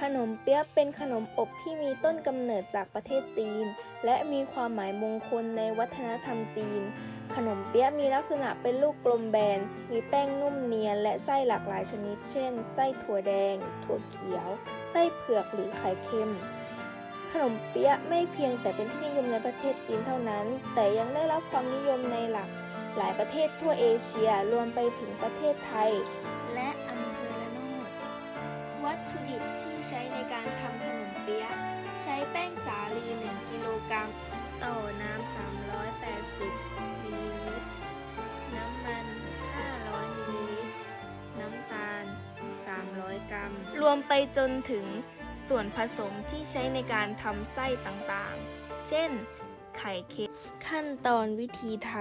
ขนมเปี๊ยะเป็นขนมอบที่มีต้นกำเนิดจากประเทศจีน และมีความหมายมงคลในวัฒนธรรมจีน ขนมเปี๊ยะมีลักษณะเป็นลูกกลมแบน มีแป้งนุ่มเนียน และไส้หลากหลายชนิด เช่น ไส้ถั่วแดง ถั่วเขียว ไส้เผือกหรือไข่เค็ม ขนมเปี๊ยะไม่เพียงแต่เป็นที่นิยมในประเทศจีนเท่านั้น แต่ยังได้รับความนิยมในหลากหลายประเทศทั่วเอเชียรวมไปถึงประเทศไทย และ ที่ใช้ในการทำขนมเปี๊ยะ ใช้แป้งสาลี 1 กิโลกรัม ต่อน้ำ 380 มิลลิลิตร น้ำมัน 500 มิลลิลิตร น้ำตาล 300 กรัม รวมไปจนถึงส่วนผสมที่ใช้ในการทำไส้ต่างๆ เช่น ไข่เค็ม ขั้นตอนวิธีทำ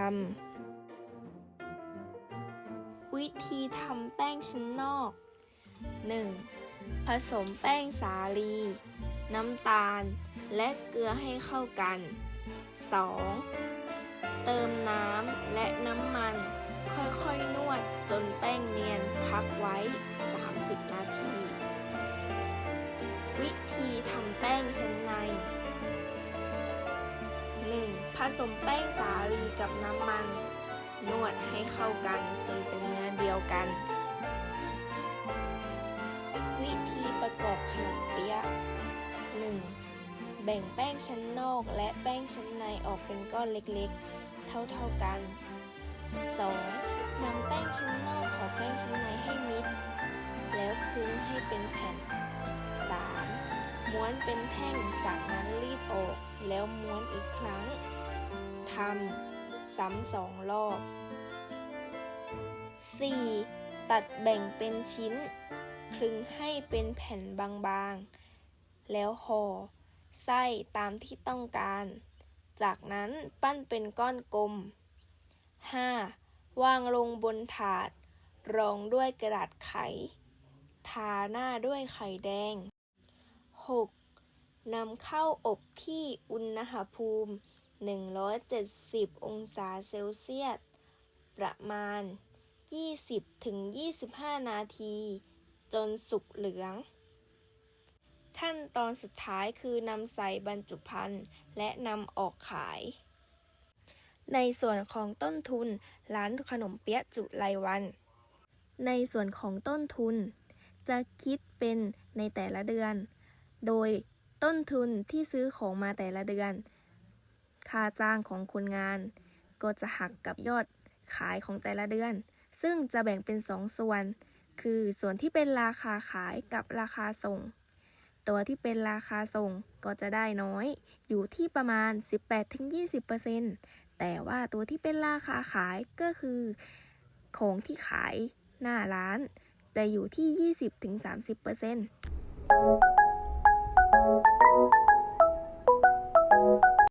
วิธีทำแป้งชั้นนอก 1. ผสมแป้งสาลี น้ำตาล และเกลือให้เข้ากัน 2. เติมน้ำและน้ำมัน ค่อยๆนวดจนแป้งเนียนพักไว้ 30 นาที วิธีทำแป้งชั้นใน 1. ผสมแป้งสาลีกับน้ำมัน นวดให้เข้ากันจนเป็นเนื้อเดียวกัน แบ่งแป้งชั้นนอกและแป้งชั้นในออกเป็นก้อนเล็กๆ เท่าๆกัน 2. นำแป้งชั้นนอกของแป้งชั้นในให้มิด แล้วคลึงให้เป็นแผ่น 3. ม้วนเป็นแท่งจากนั้นรีดออกแล้วม้วนอีกครั้ง ทำซ้ำสองรอบ 4. ตัดแบ่งเป็นชิ้น คลึงให้เป็นแผ่นบางๆ แล้วห่อ ไส้ตามที่ต้องการ จากนั้นปั้นเป็นก้อนกลม 5. วางลงบนถาด รองด้วยกระดาษไข ทาหน้าด้วยไข่แดง 6. นำเข้าอบที่อุณหภูมิ 170 องศาเซลเซียส ประมาณ 20-25 นาที จนสุกเหลือง ขั้นตอนสุดท้ายคือนำใส่บรรจุภัณฑ์และนำออกขาย ในส่วนของต้นทุน ร้านขนมเปี๊ยะจุไรวัน ในส่วนของต้นทุน จะคิดเป็นในแต่ละเดือน โดยต้นทุนที่ซื้อของมาแต่ละเดือน ค่าจ้างของคนงาน ก็จะหักกับยอดขายของแต่ละเดือน ซึ่งจะแบ่งเป็น2ส่วน คือส่วนที่เป็นราคาขายกับราคาส่ง ตัวที่เป็นราคาส่งก็จะได้น้อย อยู่ที่ประมาณ 18-20%แต่ว่าตัวที่เป็นราคาขายก็คือ ของที่ขายหน้าร้านแต่อยู่ที่ 20-30%